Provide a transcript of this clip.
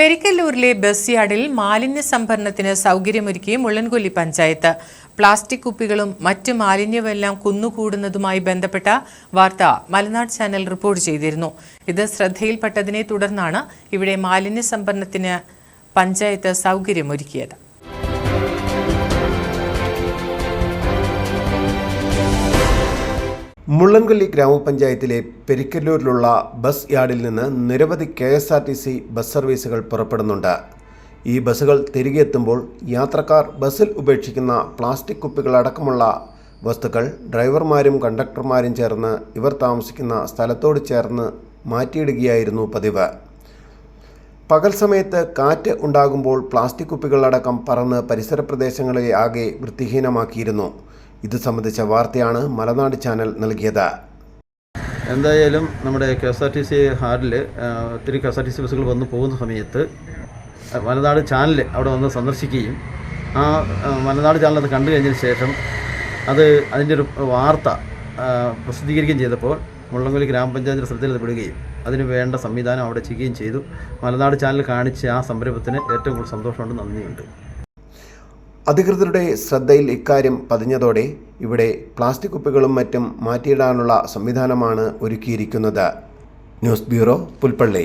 പെരിക്കല്ലൂരിലെ bus യാർഡിൽ മാലിന്യ സംഭരണത്തിന് സൗകര്യമൊരുക്കി മുള്ളൻകൊല്ലി പഞ്ചായത്ത്. പ്ലാസ്റ്റിക് കുപ്പികളും മറ്റ് മാലിന്യമെല്ലാം കുന്നുകൂടുന്നതുമായി ബന്ധപ്പെട്ട വാർത്ത മലനാട് ചാനൽ റിപ്പോർട്ട് ചെയ്തിരുന്നു. ഇത് ശ്രദ്ധയിൽപ്പെട്ടതിനെ തുടർന്നാണ് ഇവിടെ മാലിന്യ സംഭരണത്തിന് പഞ്ചായത്ത് സൗകര്യമൊരുക്കിയത്. മുള്ളൻകൊല്ലി ഗ്രാമപഞ്ചായത്തിലെ പെരിക്കല്ലൂരിലുള്ള ബസ് യാർഡിൽ നിന്ന് നിരവധി K S R T C bus സർവീസുകൾ പുറപ്പെടുന്നുണ്ട്. ഈ ബസ്സുകൾ തിരികെ എത്തുമ്പോൾ യാത്രക്കാർ ബസ്സിൽ ഉപേക്ഷിക്കുന്ന പ്ലാസ്റ്റിക് കുപ്പികളടക്കമുള്ള വസ്തുക്കൾ ഡ്രൈവർമാരും കണ്ടക്ടർമാരും ചേർന്ന് ഇവർ താമസിക്കുന്ന സ്ഥലത്തോട് ചേർന്ന് മാറ്റിയിടുകയായിരുന്നു പതിവ്. പകൽ സമയത്ത് കാറ്റ് ഉണ്ടാകുമ്പോൾ പ്ലാസ്റ്റിക് കുപ്പികളടക്കം പറന്ന് പരിസര പ്രദേശങ്ങളെ ആകെ വൃത്തിഹീനമാക്കിയിരുന്നു. ഇത് സംബന്ധിച്ച വാർത്തയാണ് മലനാട് ചാനൽ നൽകിയത്. എന്തായാലും നമ്മുടെ K S R T C ഹാറിൽ ഒത്തിരി K S R T C ബസ്സുകൾ വന്നു പോകുന്ന സമയത്ത് മലനാട് ചാനൽ അവിടെ വന്ന് സന്ദർശിക്കുകയും ആ മലനാട് ചാനൽ അത് കണ്ടു കഴിഞ്ഞതിന് ശേഷം അത് അതിന്റെ ഒരു വാർത്ത പ്രസിദ്ധീകരിക്കുകയും ചെയ്തപ്പോൾ മുള്ളംകൊല്ലി ഗ്രാമപഞ്ചായത്തിന്റെ ശ്രദ്ധയിൽപ്പെടുകയും അതിന് വേണ്ട സംവിധാനം അവിടെ ചെയ്യുകയും ചെയ്തു. മലനാട് ചാനൽ കാണിച്ച ആ സംരംഭത്തിന് ഏറ്റവും കൂടുതൽ സന്തോഷമുണ്ട് നന്ദിയുണ്ട് അധികൃതരുടെ ശ്രദ്ധയിൽ ഇക്കാര്യം പതിഞ്ഞതോടെ ഇവിടെ പ്ലാസ്റ്റിക് കുപ്പികളും മറ്റും മാറ്റിയിടാനുള്ള സംവിധാനമാണ് ഒരുക്കിയിരിക്കുന്നത്. News bureau Pulpally.